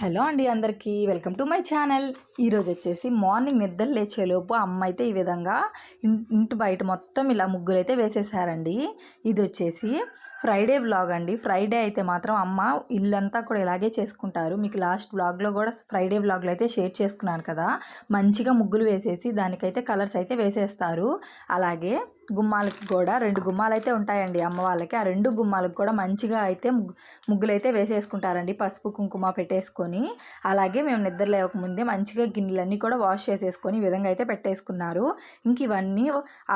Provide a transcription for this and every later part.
Hello అండి అందరికీ welcome to my channel. ఈరోజు వచ్చేసి మార్నింగ్ నిద్ర లేచేలోపు అమ్మ అయితే ఈ విధంగా ఇంటి బయట మొత్తం ఇలా ముగ్గులు అయితే వేసేసారండి. ఇది వచ్చేసి ఫ్రైడే వ్లాగ్ అండి. ఫ్రైడే అయితే మాత్రం అమ్మ ఇల్లంతా కూడా ఇలాగే చేసుకుంటారు. మీకు లాస్ట్ వ్లాగ్లో కూడా ఫ్రైడే వ్లాగ్లో అయితే షేర్ చేసుకున్నాను కదా. మంచిగా ముగ్గులు వేసేసి దానికైతే కలర్స్ అయితే వేసేస్తారు. అలాగే గుమ్మాలకి కూడా రెండు గుమ్మాలు అయితే ఉంటాయండి అమ్మ వాళ్ళకి. ఆ రెండు గుమ్మాలకు కూడా మంచిగా అయితే ముగ్గు ముగ్గులు అయితే వేసేసుకుంటారండి. పసుపు కుంకుమ పెట్టేసుకొని అలాగే మేము నిద్ర లేవకముందే మంచిగా గిన్నెలన్నీ కూడా వాష్ చేసేసుకొని ఈ విధంగా అయితే పెట్టేసుకున్నారు. ఇంక ఇవన్నీ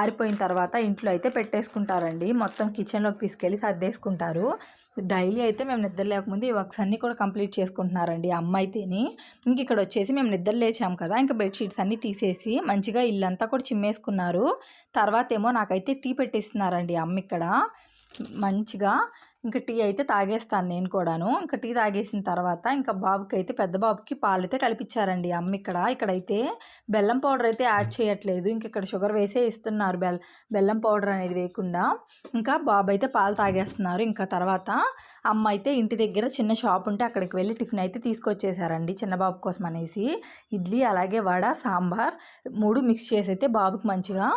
ఆరిపోయిన తర్వాత ఇంట్లో అయితే పెట్టేసుకుంటారండి. మొత్తం కిచెన్లోకి తీసుకెళ్ళి సర్దేసుకుంటారు. డైలీ అయితే మేము నిద్ర లేకముందు ఈ వర్క్స్ అన్నీ కూడా కంప్లీట్ చేసుకుంటున్నారండి అమ్మ అయితేని ఇంక ఇక్కడ వచ్చేసి మేము నిద్ర లేచాం కదా ఇంకా బెడ్షీట్స్ అన్నీ తీసేసి మంచిగా ఇల్లంతా కూడా చిమ్మేసుకున్నారు. తర్వాత ఏమో నాకైతే టీ పెట్టిస్తున్నారండి అమ్మ ఇక్కడ. మంచిగా ఇంకా టీ అయితే తాగేస్తాను నేను కూడాను. ఇంకా టీ తాగేసిన తర్వాత ఇంకా బాబుకి అయితే పెద్ద బాబుకి పాలు అయితే కలిపించారండి అమ్మ ఇక్కడ. ఇక్కడైతే బెల్లం పౌడర్ అయితే యాడ్ చేయట్లేదు. ఇంక ఇక్కడ షుగర్ వేసే ఇస్తున్నారు బెల్ బెల్లం పౌడర్ అనేది వేయకుండా. ఇంకా బాబు అయితే పాలు తాగేస్తున్నారు. ఇంకా తర్వాత అమ్మ అయితే ఇంటి దగ్గర చిన్న షాప్ ఉంటే అక్కడికి వెళ్ళి టిఫిన్ అయితే తీసుకొచ్చేసారండి చిన్న బాబు కోసం అనేసి. ఇడ్లీ అలాగే వడ సాంబార్ మూడు మిక్స్ చేసి అయితే బాబుకి మంచిగా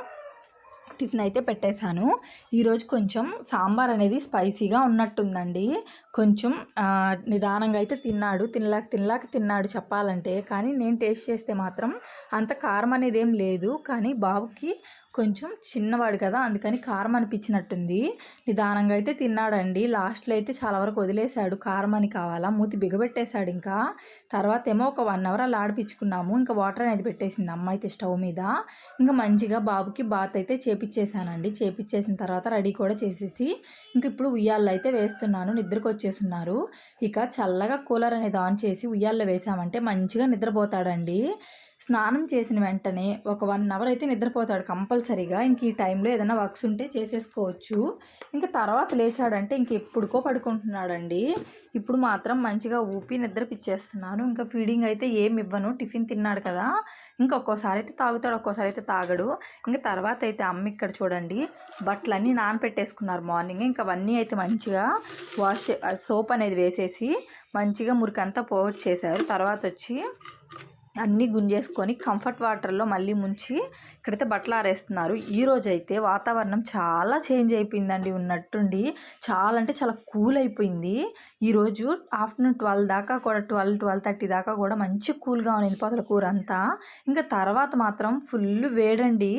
టిఫిన్ అయితే పెట్టేశాను. ఈరోజు కొంచెం సాంబార్ అనేది స్పైసీగా ఉన్నట్టుందండి. కొంచెం నిదానంగా అయితే తిన్నాడు. తినలాక తినలాక తిన్నాడు చెప్పాలంటే. కానీ నేను టేస్ట్ చేస్తే మాత్రం అంత కారం అనేది ఏం లేదు. కానీ బాబుకి కొంచెం చిన్నవాడు కదా అందుకని కారం అనిపించినట్టుంది. నిదానంగా అయితే తిన్నాడండి. లాస్ట్లో అయితే చాలా వరకు వదిలేశాడు. కారం అని కావాలా? మూతి బిగబెట్టేశాడు ఇంకా. తర్వాత ఏమో ఒక వన్ అవర్ అలా ఆడిపించుకున్నాము. ఇంకా వాటర్ అనేది పెట్టేసింది అమ్మ అయితే స్టవ్ మీద. ఇంకా మంచిగా బాబుకి బాత్ అయితే చేపిచ్చేసానండి. చేపిచ్చేసిన తర్వాత రెడీ కూడా చేసేసి ఇంక ఇప్పుడు ఉయ్యాల్లో అయితే వేస్తున్నాను. నిద్రకు వచ్చేస్తున్నారు ఇక చల్లగా కూలర్ అనేది ఆన్ చేసి ఉయ్యాల్లో వేసామంటే మంచిగా నిద్రపోతాడండి. స్నానం చేసిన వెంటనే ఒక వన్ అవర్ అయితే నిద్రపోతాడు కంపల్సరీగా. ఇంక ఈ టైంలో ఏదైనా వర్క్స్ ఉంటే చేసేసుకోవచ్చు. ఇంకా తర్వాత లేచాడంటే ఇంక ఎప్పుడుకో పడుకుంటున్నాడండి. ఇప్పుడు మాత్రం మంచిగా ఊపి నిద్రపిచ్చేస్తున్నాను ఇంకా ఫీడింగ్ అయితే ఏమి ఇవ్వను. టిఫిన్ తిన్నాడు కదా. ఇంకా ఒక్కోసారి అయితే తాగుతాడు ఒక్కోసారి అయితే తాగడు. ఇంకా తర్వాత అయితే అమ్మ ఇక్కడ చూడండి బట్టలన్నీ నానపెట్టేసుకున్నారు మార్నింగ్. ఇంకా అవన్నీ అయితే మంచిగా వాష్ సోప్ అనేది వేసేసి మంచిగా మురికంతా పోవచ్చు చేశారు తర్వాత వచ్చి అన్నీ గుంజేసుకొని కంఫర్ట్ వాటర్లో మళ్ళీ ముంచి ఇక్కడైతే బట్టలు ఆరేస్తున్నారు. ఈ రోజైతే అయితే వాతావరణం చాలా చేంజ్ అయిపోయిందండి ఉన్నట్టుండి. చాలా అంటే చాలా కూల్ అయిపోయింది. ఈరోజు ఆఫ్టర్నూన్ ట్వెల్వ్ దాకా కూడా ట్వెల్వ్ ట్వెల్వ్ థర్టీ దాకా కూడా మంచి కూల్గా ఉంది పాతల కూర అంతా ఇంకా తర్వాత మాత్రం ఫుల్ వేడండి.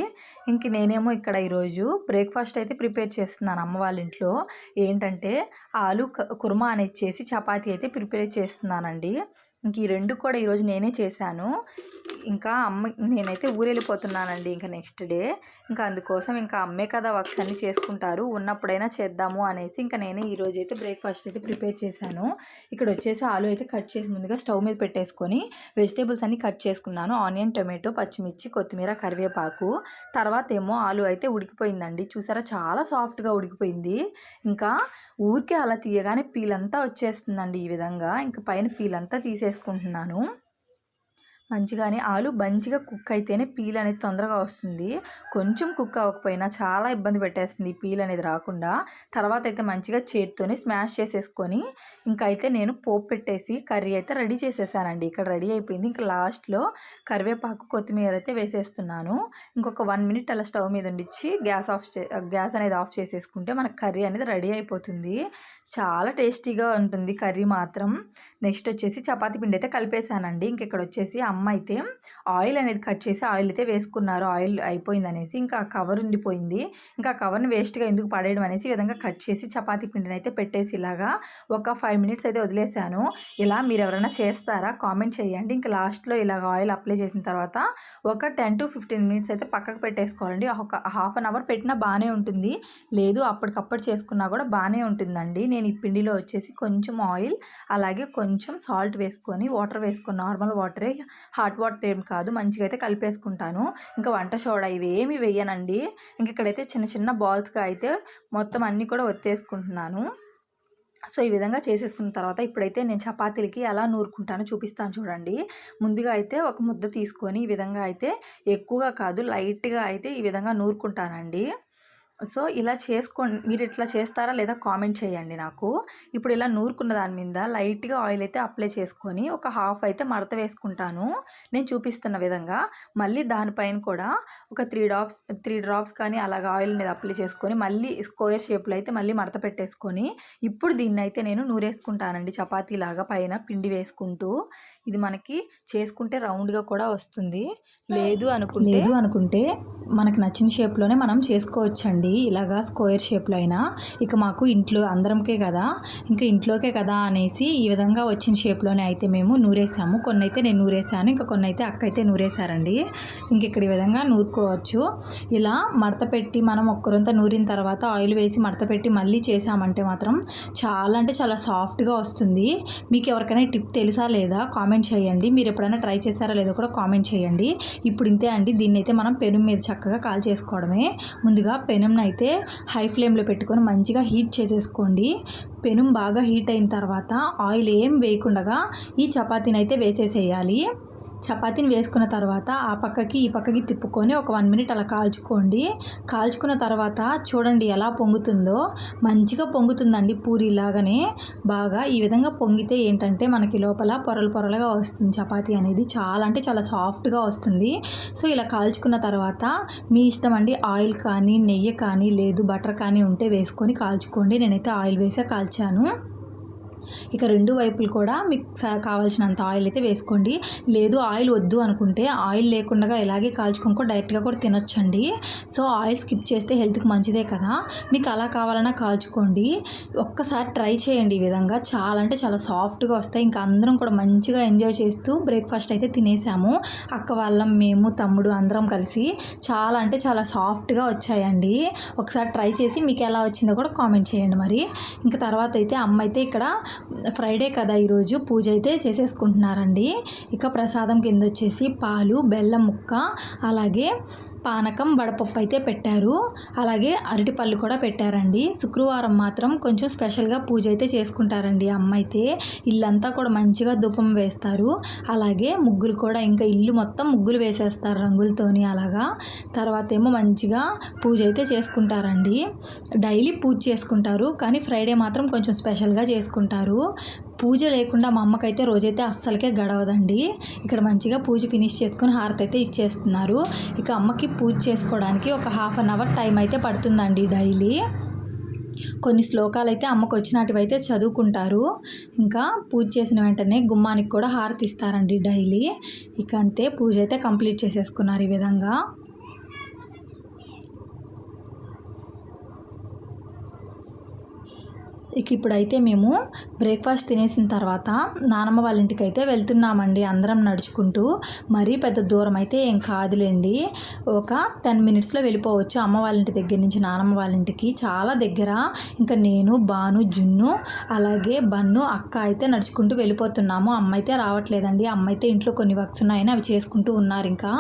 ఇంక నేనేమో ఇక్కడ ఈరోజు బ్రేక్ఫాస్ట్ అయితే ప్రిపేర్ చేస్తున్నాను అమ్మ వాళ్ళ ఇంట్లో. ఏంటంటే ఆలు కుర్మా అనేది చేసి చపాతీ అయితే ప్రిపేర్ చేస్తున్నానండి. ఇంక ఈ రెండు కూడా ఈరోజు నేనే చేశాను. ఇంకా అమ్మ నేనైతే ఊరెళ్ళిపోతున్నానండి ఇంకా నెక్స్ట్ డే. ఇంకా అందుకోసం ఇంకా అమ్మే కదా వర్క్స్ అన్నీ చేసుకుంటారు. ఉన్నప్పుడైనా చేద్దాము అనేసి ఇంకా నేనే ఈరోజు అయితే బ్రేక్ఫాస్ట్ అయితే ప్రిపేర్ చేశాను. ఇక్కడ వచ్చేసి ఆలు అయితే కట్ చేసి ముందుగా స్టవ్ మీద పెట్టేసుకొని వెజిటేబుల్స్ అన్ని కట్ చేసుకున్నాను. ఆనియన్ టొమాటో పచ్చిమిర్చి కొత్తిమీర కరివేపాకు. తర్వాత ఏమో ఆలు అయితే ఉడికిపోయిందండి. చూసారా చాలా సాఫ్ట్గా ఉడికిపోయింది. ఇంకా ఊరికే అలా తీయగానే పీల్ అంతా వచ్చేస్తుందండి ఈ విధంగా. ఇంకా పైన పీల్ అంతా వేసుకుంటున్నాను. మంచిగానే ఆలు మంచిగా కుక్ అయితేనే పీల్ అనేది తొందరగా వస్తుంది. కొంచెం కుక్ అవ్వకపోయినా చాలా ఇబ్బంది పెట్టేస్తుంది పీల్ అనేది రాకుండా. తర్వాత అయితే మంచిగా చేత్తోనే స్మాష్ చేసేసుకొని ఇంకా అయితే నేను పోపు పెట్టేసి కర్రీ అయితే రెడీ చేసేసానండి. ఇక్కడ రెడీ అయిపోయింది. ఇంకా లాస్ట్లో కరివేపాకు కొత్తిమీర అయితే వేసేస్తున్నాను. ఇంకొక వన్ మినిట్ అలా స్టవ్ మీద ఉండిచ్చి గ్యాస్ ఆఫ్ చే గ్యాస్ అనేది ఆఫ్ చేసేసుకుంటే మనకు కర్రీ అనేది రెడీ అయిపోతుంది. చాలా టేస్టీగా ఉంటుంది కర్రీ మాత్రం. నెక్స్ట్ వచ్చేసి చపాతీ పిండి అయితే కలిపేశానండి ఇంకెక్కడ వచ్చేసి అమ్మ అయితే ఆయిల్ అనేది కట్ చేసి ఆయిల్ అయితే వేసుకున్నారు. ఆయిల్ అయిపోయింది అనేసి ఇంకా కవర్ ఉండిపోయింది. ఇంకా కవర్ని వేస్ట్గా ఎందుకు పడేయడం అనేసి ఈ విధంగా కట్ చేసి చపాతీ పిండిని అయితే పెట్టేసి ఇలాగా ఒక ఫైవ్ మినిట్స్ అయితే వదిలేసాను ఇలా మీరు ఎవరైనా చేస్తారా కామెంట్ చేయండి. ఇంకా లాస్ట్లో ఇలాగ ఆయిల్ అప్లై చేసిన తర్వాత ఒక టెన్ టు ఫిఫ్టీన్ మినిట్స్ అయితే పక్కకు పెట్టేసుకోవాలండి. ఒక హాఫ్ అన్ అవర్ పెట్టినా బాగానే ఉంటుంది. లేదు అప్పటికప్పుడు చేసుకున్నా కూడా బాగానే ఉంటుందండి. నేను ఈ పిండిలో వచ్చేసి కొంచెం ఆయిల్ అలాగే కొంచెం సాల్ట్ వేసుకొని వాటర్ వేసుకొని నార్మల్ వాటరే హాట్ వాటర్ ఏం కాదు మంచిగా అయితే కలిపేసుకుంటాను. ఇంకా వంట సోడా ఇవేమి వేయనండి. ఇంక ఇక్కడైతే చిన్న చిన్న బాల్స్గా అయితే మొత్తం అన్నీ కూడా ఒత్తేసుకుంటున్నాను. సో ఈ విధంగా చేసేసుకున్న తర్వాత ఇప్పుడైతే నేను చపాతీలకి ఎలా నూరుకుంటానో చూపిస్తాను చూడండి. ముందుగా అయితే ఒక ముద్ద తీసుకొని ఈ విధంగా అయితే ఎక్కువగా కాదు లైట్గా అయితే ఈ విధంగా నూరుకుంటానండి. సో ఇలా చేసుకోండి. మీరు ఇట్లా చేస్తారా లేదా కామెంట్ చేయండి నాకు. ఇప్పుడు ఇలా నూరుకున్న దాని మీద లైట్గా ఆయిల్ అయితే అప్లై చేసుకొని ఒక హాఫ్ అయితే మడత వేసుకుంటాను. నేను చూపిస్తున్న విధంగా. మళ్ళీ దానిపైన కూడా ఒక త్రీ డ్రాప్స్ త్రీ డ్రాప్స్ కానీ అలాగ ఆయిల్ అనేది అప్లై చేసుకొని మళ్ళీ స్క్వేర్ షేప్లో అయితే మళ్ళీ మడత పెట్టేసుకొని ఇప్పుడు దీన్ని అయితే నేను నూరేసుకుంటానండి చపాతీలాగా పైన పిండి వేసుకుంటూ. ఇది మనకి చేసుకుంటే రౌండ్గా కూడా వస్తుంది. లేదు అనుకుంటే లేదు అనుకుంటే మనకు నచ్చిన షేప్లోనే మనం చేసుకోవచ్చండి. ఇలాగా స్క్వేర్ షేప్లో అయినా. ఇక మాకు ఇంట్లో అందరంకే కదా. ఇంకా ఇంట్లోకే కదా అనేసి ఈ విధంగా వచ్చిన షేప్లోనే అయితే మేము నూరేసాము. కొన్ని అయితే నేను నూరేసాను. ఇంకా కొన్ని అయితే అక్క అయితే నూరేశారండి. ఇంక ఇక్కడ ఈ విధంగా నూరుకోవచ్చు. ఇలా మడత పెట్టి మనం ఒక్కరంతా నూరిన తర్వాత ఆయిల్ వేసి మడత పెట్టి మళ్ళీ చేసామంటే మాత్రం చాలా అంటే చాలా సాఫ్ట్గా వస్తుంది. మీకు ఎవరికైనా టిప్ తెలుసా లేదా? కామెంట్ కామెంట్ చేయండి. మీరు ఎప్పుడైనా ట్రై చేశారో లేదో కూడా కామెంట్ చేయండి. ఇప్పుడు ఇంతే అండి. దీన్ని అయితే మనం పెనం మీద చక్కగా కాల్ చేసుకోవడమే. ముందుగా పెనంను అయితే హై ఫ్లేమ్లో పెట్టుకొని మంచిగా హీట్ చేసేసుకోండి. పెనం బాగా హీట్ అయిన తర్వాత ఆయిల్ ఏం వేయకుండా ఈ చపాతీని అయితే వేసేసేయాలి. చపాతీని వేసుకున్న తర్వాత ఆ పక్కకి ఈ పక్కకి తిప్పుకొని ఒక వన్ మినిట్ అలా కాల్చుకోండి. కాల్చుకున్న తర్వాత చూడండి ఎలా పొంగుతుందో. మంచిగా పొంగుతుందండి పూరిలాగానే బాగా ఈ విధంగా పొంగితే ఏంటంటే మనకి లోపల పొరలు పొరలుగా వస్తుంది చపాతీ అనేది. చాలా అంటే చాలా సాఫ్ట్గా వస్తుంది. సో ఇలా కాల్చుకున్న తర్వాత మీ ఇష్టం అండి ఆయిల్ కానీ నెయ్యి కానీ లేదు బటర్ కానీ ఉంటే వేసుకొని కాల్చుకోండి. నేనైతే ఆయిల్ వేసే కాల్చాను. ఇక రెండు వైపులు కూడా మీకు కావాల్సినంత ఆయిల్ అయితే వేసుకోండి. లేదు ఆయిల్ వద్దు అనుకుంటే ఆయిల్ లేకుండా ఇలాగే కాల్చుకొని కూడా డైరెక్ట్గా కూడా తినొచ్చండి. సో ఆయిల్ స్కిప్ చేస్తే హెల్త్కి మంచిదే కదా. మీకు అలా కావాలన్నా కాల్చుకోండి. ఒక్కసారి ట్రై చేయండి ఈ విధంగా. చాలా అంటే చాలా సాఫ్ట్గా వస్తాయి. ఇంకా అందరం కూడా మంచిగా ఎంజాయ్ చేస్తూ బ్రేక్ఫాస్ట్ అయితే తినేసాము. అక్క వాళ్ళం మేము తమ్ముడు అందరం కలిసి చాలా అంటే చాలా సాఫ్ట్గా వచ్చాయండి. ఒకసారి ట్రై చేసి మీకు ఎలా వచ్చిందో కూడా కామెంట్ చేయండి మరి. ఇంకా తర్వాత అయితే అమ్మ అయితే ఇక్కడ ఫ్రైడే కదా ఈరోజు పూజ అయితే చేసేసుకుంటున్నారండి. ఇక ప్రసాదం కింద వచ్చేసి పాలు బెల్లం ముక్క అలాగే పానకం వడపప్పు అయితే పెట్టారు. అలాగే అరటిపళ్ళు కూడా పెట్టారండి. శుక్రవారం మాత్రం కొంచెం స్పెషల్గా పూజ అయితే చేసుకుంటారండి అమ్మ అయితే ఇల్లంతా కూడా మంచిగా ధూపం వేస్తారు. అలాగే ముగ్గులు కూడా ఇంకా ఇల్లు మొత్తం ముగ్గులు వేసేస్తారు రంగులతోని అలాగా. తర్వాత ఏమో మంచిగా పూజ అయితే చేసుకుంటారండి. డైలీ పూజ చేసుకుంటారు. కానీ ఫ్రైడే మాత్రం కొంచెం స్పెషల్గా చేసుకుంటారు. పూజ లేకుండా మా అమ్మకైతే రోజైతే అస్సలకే గడవదండి. ఇక్కడ మంచిగా పూజ ఫినిష్ చేసుకొని హారతి అయితే ఇచ్చేస్తున్నారు. ఇక అమ్మకి పూజ చేసుకోవడానికి ఒక హాఫ్ అన్ అవర్ టైం అయితే పడుతుందండి డైలీ. కొన్ని శ్లోకాలు అయితే అమ్మకు వచ్చినటివైతే చదువుకుంటారు. ఇంకా పూజ చేసిన వెంటనే గుమ్మానికి కూడా హారతి ఇస్తారండి డైలీ. ఇక అంతే పూజ అయితే కంప్లీట్ చేసేసుకున్నారు ఈ విధంగా. ఇక ఇప్పుడైతే మేము బ్రేక్ఫాస్ట్ తినేసిన తర్వాత నానమ్మ వాళ్ళ ఇంటికి అయితే వెళ్తున్నామండి. అందరం నడుచుకుంటూ మరీ పెద్ద దూరం అయితే ఏం కాదులేండి. ఒక టెన్ మినిట్స్లో వెళ్ళిపోవచ్చు. అమ్మ వాళ్ళ ఇంటి దగ్గర నుంచి నానమ్మ వాళ్ళ ఇంటికి చాలా దగ్గర ఇంకా నేను బాను జున్ను అలాగే బన్ను అక్క అయితే నడుచుకుంటూ వెళ్ళిపోతున్నాము. అమ్మ అయితే రావట్లేదండి. అమ్మ అయితే ఇంట్లో కొన్ని వర్క్స్ ఉన్నాయని అవి చేసుకుంటూ ఉన్నారు ఇంకా.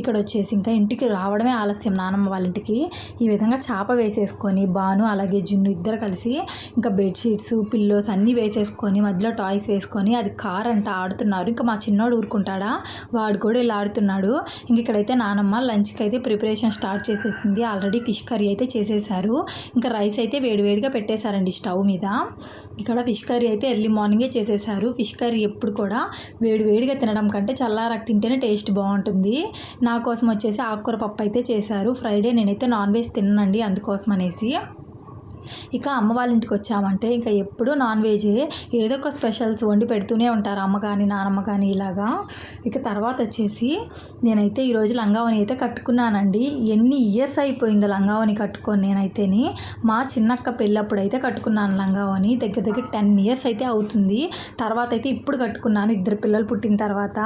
ఇక్కడ వచ్చేసి ఇంకా ఇంటికి రావడమే ఆలస్యం నానమ్మ వాళ్ళ ఇంటికి. ఈ విధంగా చాప వేసేసుకొని బాను అలాగే జున్ను ఇద్దరు కలిసి ఇంకా బెడ్షీట్స్ పిల్లోస్ అన్నీ వేసేసుకొని మధ్యలో టాయ్స్ వేసుకొని అది కార్ అంట ఆడుతున్నారు. ఇంకా మా చిన్నోడు ఊరుకుంటాడా? వాడు కూడా ఇలా ఆడుతున్నాడు. ఇంక ఇక్కడైతే నానమ్మ లంచ్కి అయితే ప్రిపరేషన్ స్టార్ట్ చేసేసింది. ఆల్రెడీ ఫిష్ కర్రీ అయితే చేసేసారు ఇంకా రైస్ అయితే వేడివేడిగా పెట్టేశారండి స్టవ్ మీద. ఇక్కడ ఫిష్ కర్రీ అయితే ఎర్లీ మార్నింగే చేసేసారు ఫిష్ కర్రీ ఎప్పుడు కూడా వేడివేడిగా తినడం కంటే చల్లారాక తింటేనే టేస్ట్ బాగుంటుంది. నా కోసం వచ్చేసి ఆకుకూర పప్పు అయితే చేశారు. ఫ్రైడే నేనైతే నాన్ వెజ్ తిన్నానండి అందుకోసం అనేసి. ఇక అమ్మ వాళ్ళ ఇంటికి వచ్చామంటే ఇంకా ఎప్పుడూ నాన్ వెజే ఏదో ఒక స్పెషల్స్ వండి పెడుతూనే ఉంటారు అమ్మ కానీ నానమ్మ కానీ ఇలాగా. ఇక తర్వాత వచ్చేసి నేనైతే ఈరోజు లంగావని అయితే కట్టుకున్నానండి. ఎన్ని ఇయర్స్ అయిపోయిందో లంగావని కట్టుకొని నేనైతేని. మా చిన్నక్క పెళ్ళప్పుడు అయితే కట్టుకున్నాను లంగావని. దగ్గర దగ్గర టెన్ ఇయర్స్ అయితే అవుతుంది. తర్వాత అయితే ఇప్పుడు కట్టుకున్నాను. ఇద్దరు పిల్లలు పుట్టిన తర్వాత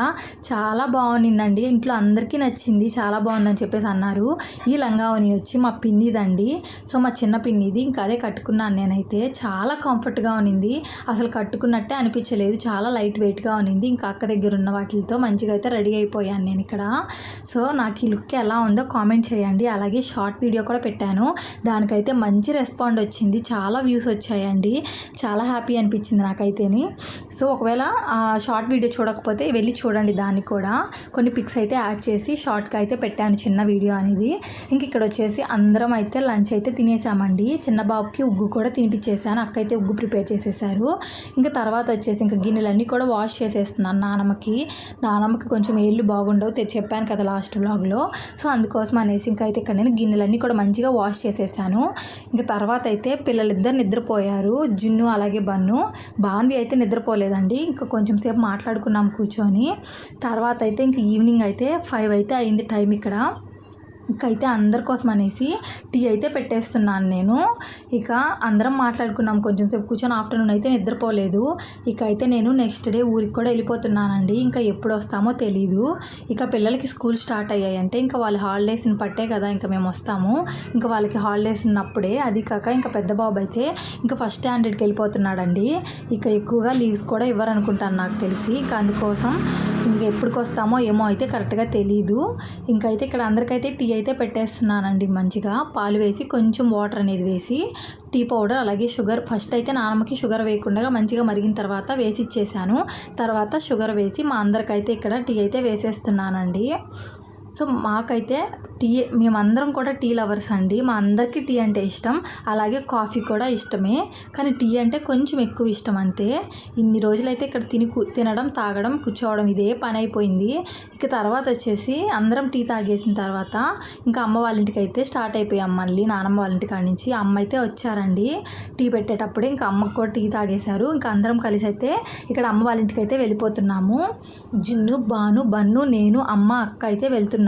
చాలా బాగుండిందండి. ఇంట్లో అందరికీ నచ్చింది. చాలా బాగుందని చెప్పేసి అన్నారు. ఈ లంగావని వచ్చి మా పిన్నిదండి. సో మా చిన్న పిన్నిది. ఇంకా అదే కట్టుకున్నాను నేనైతే. చాలా కంఫర్ట్గా ఉన్నింది. అసలు కట్టుకున్నట్టే అనిపించలేదు. చాలా లైట్ వెయిట్గా ఉన్నింది. ఇంకా అక్క దగ్గర ఉన్న వాటితో మంచిగా అయితే రెడీ అయిపోయాను నేను ఇక్కడ. సో నాకు ఈ లుక్ ఎలా ఉందో కామెంట్ చేయండి. అలాగే షార్ట్ వీడియో కూడా పెట్టాను. దానికైతే మంచి రెస్పాండ్ వచ్చింది. చాలా వ్యూస్ వచ్చాయండి. చాలా హ్యాపీ అనిపించింది నాకైతేని. సో ఒకవేళ షార్ట్ వీడియో చూడకపోతే వెళ్ళి చూడండి దాన్ని కూడా. కొన్ని పిక్స్ అయితే యాడ్ చేసి షార్ట్గా అయితే పెట్టాను చిన్న వీడియో అనేది. ఇంక ఇక్కడ వచ్చేసి అందరం అయితే లంచ్ అయితే తినేసామండి. చిన్న బాబు బాబుకి ఉగ్గు కూడా తినిపించేసాను. అక్క అయితే ఉగ్గు ప్రిపేర్ చేసేసారు. ఇంకా తర్వాత వచ్చేసి ఇంకా గిన్నెలన్నీ కూడా వాష్ చేసేస్తున్నాను నానమ్మకి. నానమ్మకి కొంచెం ఏళ్ళు బాగుండవు తె- చెప్పాను కదా లాస్ట్ బ్లాగ్లో సో అందుకోసం అనేసి ఇంకా అయితే ఇక్కడ నేను గిన్నెలన్నీ కూడా మంచిగా వాష్ చేసేసాను. ఇంకా తర్వాత అయితే పిల్లలిద్దరు నిద్రపోయారు. జున్ను అలాగే బన్ను. బాన్వి అయితే నిద్రపోలేదండి. ఇంకా కొంచెం సేపు మాట్లాడుకున్నాం కూర్చొని. తర్వాత అయితే ఇంకా ఈవినింగ్ అయితే ఫైవ్ అయితే అయింది టైం ఇక్కడ. అయితే అందరి కోసం అనేసి టీ అయితే పెట్టేస్తున్నాను నేను. ఇక అందరం మాట్లాడుకున్నాం కొంచెం సేపు కూర్చొని ఆఫ్టర్నూన్ అయితే నిద్రపోలేదు. ఇక అయితే నేను నెక్స్ట్ డే ఊరికి కూడా వెళ్ళిపోతున్నానండి. ఇంకా ఎప్పుడు వస్తామో తెలీదు. ఇక పిల్లలకి స్కూల్ స్టార్ట్ అయ్యాయంటే ఇంకా వాళ్ళ హాలిడేస్ని పట్టే కదా ఇంకా మేము వస్తాము. ఇంకా వాళ్ళకి హాలిడేస్ ఉన్నప్పుడే అది కాక ఇంకా పెద్ద బాబు అయితే ఇంకా ఫస్ట్ స్టాండర్డ్కి వెళ్ళిపోతున్నాడండి. ఇక ఎక్కువగా లీవ్స్ కూడా ఇవ్వరనుకుంటాను నాకు తెలిసి. ఇంకా అందుకోసం ఇంకా ఎప్పటికి వస్తామో ఏమో అయితే కరెక్ట్గా తెలీదు. ఇంకైతే ఇక్కడ అందరికైతే టీ అయితే పెట్టేస్తున్నానండి మంచిగా. పాలు వేసి కొంచెం వాటర్ అనేది వేసి టీ పౌడర్ అలాగే షుగర్ ఫస్ట్ అయితే నానమ్మకి షుగర్ వేయకుండా మంచిగా మరిగిన తర్వాత వేసి ఇచ్చేసాను. తర్వాత షుగర్ వేసి మా అందరికైతే ఇక్కడ టీ అయితే వేసేస్తున్నానండి. సో మాకైతే టీ మేమందరం కూడా టీ లవర్స్ అండి. మా అందరికీ టీ అంటే ఇష్టం. అలాగే కాఫీ కూడా ఇష్టమే. కానీ టీ అంటే కొంచెం ఎక్కువ ఇష్టం అంతే. ఇన్ని రోజులైతే ఇక్కడ తిని తినడం తాగడం కూర్చోవడం ఇదే పని అయిపోయింది. ఇక తర్వాత వచ్చేసి అందరం టీ తాగేసిన తర్వాత ఇంకా అమ్మ వాళ్ళ ఇంటికి అయితే స్టార్ట్ అయిపోయాం మళ్ళీ. నానమ్మ వాళ్ళ ఇంటి కాడి నుంచి అమ్మ అయితే వచ్చారండి. టీ పెట్టేటప్పుడే ఇంకా అమ్మకు కూడా టీ తాగేశారు. ఇంకా అందరం కలిసి అయితే ఇక్కడ అమ్మ వాళ్ళ ఇంటికి అయితే వెళ్ళిపోతున్నాము. జిన్ను బాను బన్ను నేను అమ్మ అక్క అయితే వెళ్తున్నాము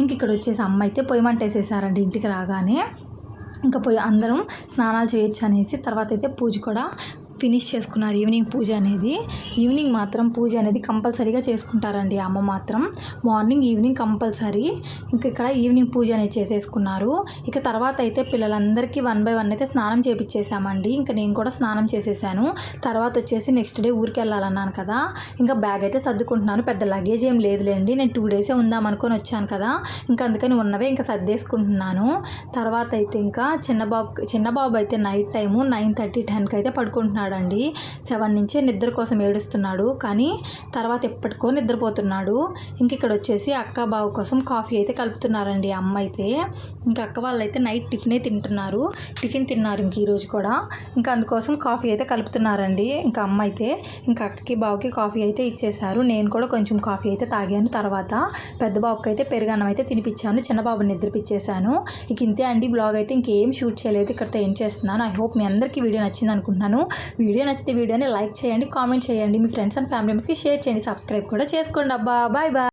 ఇంక ఇక్కడ వచ్చేసి అమ్మ అయితే పొయ్యి మంట వేసేసారండి ఇంటికి రాగానే. ఇంకా పోయి అందరం స్నానాలు చేయొచ్చు అనేసి తర్వాత అయితే పూజ కూడా ఫినిష్ చేసుకున్నారు ఈవినింగ్ పూజ అనేది. ఈవినింగ్ మాత్రం పూజ అనేది కంపల్సరీగా చేసుకుంటారండి అమ్మ మాత్రం. Morning evening compulsory. ఇంకా ఇక్కడ ఈవినింగ్ పూజ అనేది చేసేసుకున్నారు. ఇక తర్వాత అయితే పిల్లలందరికీ వన్ బై వన్ అయితే స్నానం చేపించేసామండి ఇంకా నేను కూడా స్నానం చేసేసాను. తర్వాత వచ్చేసి నెక్స్ట్ డే ఊరికి వెళ్ళాలన్నాను కదా. ఇంకా బ్యాగ్ అయితే సర్దుకుంటున్నాను. పెద్ద లగేజ్ ఏం లేదులేండి. నేను టూ డేసే ఉందాం అనుకొని వచ్చాను కదా. ఇంకా అందుకని ఉన్నవే ఇంకా సర్దేసుకుంటున్నాను. తర్వాత అయితే ఇంకా చిన్నబాబు చిన్నబాబు చిన్న బాబు అయితే నైట్ టైము నైన్ థర్టీ టెన్కి అయితే పడుకుంటున్నాడండి సెవెన్ నుంచే నిద్ర కోసం ఏడుస్తున్నాడు. కానీ తర్వాత ఎప్పటికో నిద్రపోతున్నాడు. ఇంక ఇక్కడ వచ్చేసి అక్క బావ కోసం కాఫీ అయితే కలుపుతున్నారండి అమ్మ అయితే. ఇంకా అక్క వాళ్ళు అయితే నైట్ టిఫినే తింటున్నారు. టిఫిన్ తిన్నారు ఇంక ఈరోజు కూడా. ఇంకా అందుకోసం కాఫీ అయితే కలుపుతున్నారండి. ఇంకా అమ్మ అయితే ఇంకా అక్కకి బావకి కాఫీ అయితే ఇచ్చేశారు. నేను కూడా కొంచెం కాఫీ అయితే తాగాను తర్వాత. పెద్ద బాబుకి అయితే పెరుగన్నం అయితే తినిపించాను చిన్న బాబుని నిద్రపిచ్చేసాను ఇక ఇంతే అండి. బ్లాగ్ అయితే ఇంకేం షూట్ చేయలేదు. ఇక్కడ ఏం చేస్తున్నాను. ఐ హోప్ మీ అందరికీ వీడియో నచ్చింది అనుకుంటున్నాను వీడియో నచ్చితే వీడియోని లైక్ చేయండి కామెంట్ చేయండి. మీ ఫ్రెండ్స్ అండ్ ఫ్యామిలీ మెంబర్స్కి షేర్ చేయండి. సబ్స్క్రైబ్ కూడా చేసుకోండి అబ్బా. Bye bye.